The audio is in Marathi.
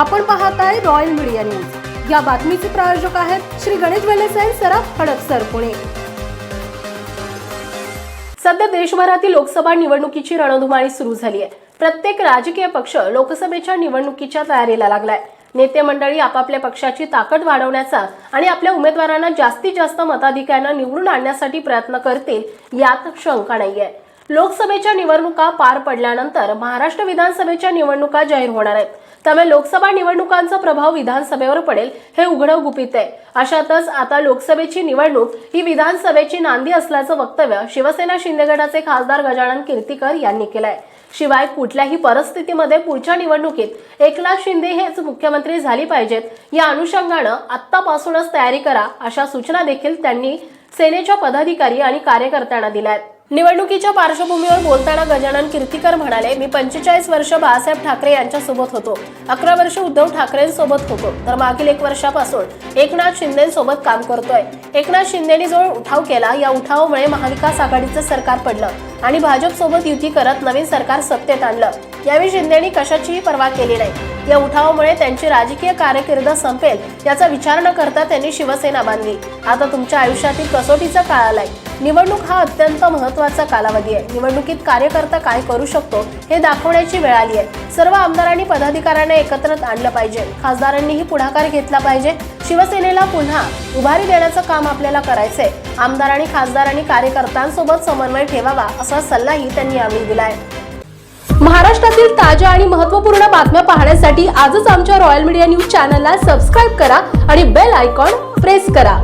आपण पाहत आहे रॉयल मीडिया न्यूज या बातमीचे प्रायोजक आहेत श्री गणेश वेलेसाई सराफ हडपसर पुणे. सध्या देशभरातील लोकसभा निवडणुकीची रणधुमाळी सुरू झाली आहे प्रत्येक राजकीय पक्ष लोकसभेच्या निवडणुकीच्या तयारीला लागलाय. नेते मंडळी आपापल्या पक्षाची ताकद वाढवण्याचा आणि आपल्या उमेदवारांना जास्तीत जास्त मताधिकाऱ्यांना निवडून आणण्यासाठी प्रयत्न करतील यात शंका नाहीये. लोकसभेच्या निवडणुका पार पडल्यानंतर महाराष्ट्र विधानसभेच्या निवडणुका जाहीर होणार आहेत. त्यामुळे लोकसभा निवडणुकांचा प्रभाव विधानसभेवर पडेल हे उघडं गुपित आहे. अशातच आता लोकसभेची निवडणूक ही विधानसभेची नांदी असल्याचं वक्तव्य शिवसेना शिंदे गटाचे खासदार गजानन कीर्तीकर यांनी केलंय. शिवाय कुठल्याही परिस्थितीमध्ये पुढच्या निवडणुकीत एकनाथ शिंदे हेच मुख्यमंत्री झाली पाहिजेत या अनुषंगानं आत्तापासूनच तयारी करा अशा सूचना देखील त्यांनी सेनेच्या पदाधिकारी आणि कार्यकर्त्यांना दिल्या आहेत निवडणुकीच्या पार्श्वभूमीवर बोलताना गजानन कीर्तीकर म्हणाले मी पंचेचाळीस वर्ष बाळासाहेब ठाकरे यांच्यासोबत होतो. अकरा वर्ष उद्धव ठाकरेंसोबत होतो. तर मागील एक वर्षापासून एकनाथ शिंदेसोबत काम करतोय. एकनाथ शिंदेनी जो उठाव केला या उठावामुळे महाविकास आघाडीचं सरकार पडलं. आणि भाजपसोबत युती करत नवीन सरकार सत्तेत आणलं. यावेळी शिंदेनी कशाचीही पर्वा केली नाही. या उठावामुळे त्यांची राजकीय कारकीर्द संपेल याचा विचार न करता त्यांनी शिवसेना बांधली. आता तुमच्या आयुष्यातील कसोटीचा काळ आलाय. निवडणूक हा अत्यंत महत्त्वाचा कालावधी आहे. निवडणुकीत कार्यकर्ता काय करू शकतो हे दाखवण्याची वेळ आली आहे. सर्व आमदारांनी पदाधिकाऱ्यांना एकत्र आणलं पाहिजे. खासदारांनीही पुढाकार घेतला पाहिजे. शिवसेनेला पुन्हा उभारी देण्याचं काम आपल्याला करायचंय. आमदार आणि खासदार आणि कार्यकर्त्यांसोबत समन्वय ठेवावा असा सल्लाही त्यांनी यावेळी दिलाय. महाराष्ट्रातील ताज्या आणि महत्त्वपूर्ण बातम्या पाहण्यासाठी आजच आमच्या रॉयल मीडिया न्यूज चॅनलला सबस्क्राईब करा आणि बेल आयकॉन प्रेस करा.